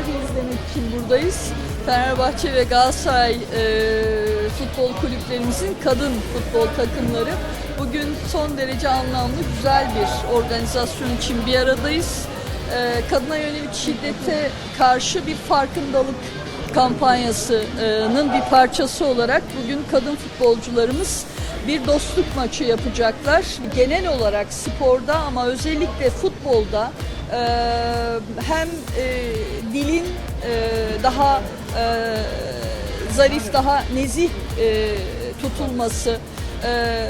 için buradayız. Fenerbahçe ve Galatasaray e, futbol kulüplerimizin kadın futbol takımları bugün son derece anlamlı güzel bir organizasyon için bir aradayız. E, kadına yönelik şiddete karşı bir farkındalık kampanyasının bir parçası olarak bugün kadın futbolcularımız bir dostluk maçı yapacaklar. Genel olarak sporda ama özellikle futbolda e, hem e, dilin e, daha e, zarif, daha nezih e, tutulması, e,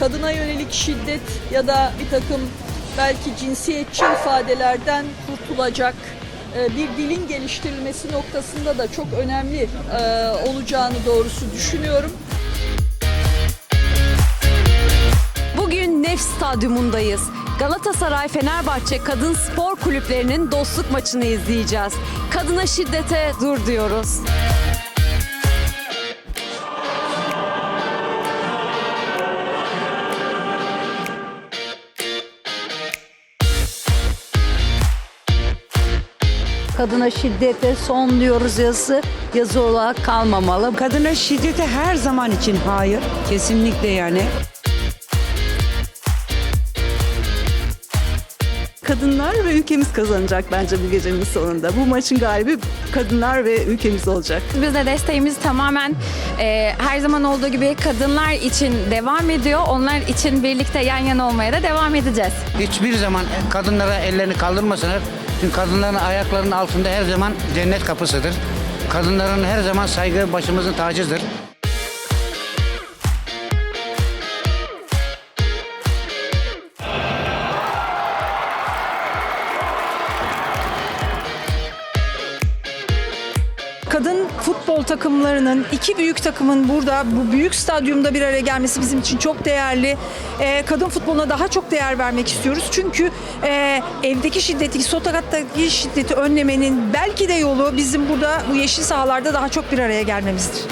kadına yönelik şiddet ya da bir takım belki cinsiyetçi ifadelerden kurtulacak e, bir dilin geliştirilmesi noktasında da çok önemli e, olacağını doğrusu düşünüyorum. Bugün Nef Stadyumundayız. Galatasaray Fenerbahçe Kadın Spor Kulüplerinin dostluk maçını izleyeceğiz. Kadına şiddete dur diyoruz. Kadına şiddete son diyoruz yazısı yazı olarak kalmamalı. Kadına şiddete her zaman için hayır. Kesinlikle yani. Kadınlar ve ülkemiz kazanacak bence bu gecenin sonunda. Bu maçın galibi kadınlar ve ülkemiz olacak. Biz de desteğimiz tamamen e, her zaman olduğu gibi kadınlar için devam ediyor. Onlar için birlikte yan yana olmaya da devam edeceğiz. Hiçbir zaman kadınlara ellerini kaldırmasınlar. Çünkü kadınların ayaklarının altında her zaman cennet kapısıdır. Kadınların her zaman saygı başımızın tacıdır. Kadın futbol takımlarının iki büyük takımın burada bu büyük stadyumda bir araya gelmesi bizim için çok değerli. Ee, kadın futboluna daha çok değer vermek istiyoruz. Çünkü e, evdeki şiddeti, sokaktaki şiddeti önlemenin belki de yolu bizim burada bu yeşil sahalarda daha çok bir araya gelmemizdir.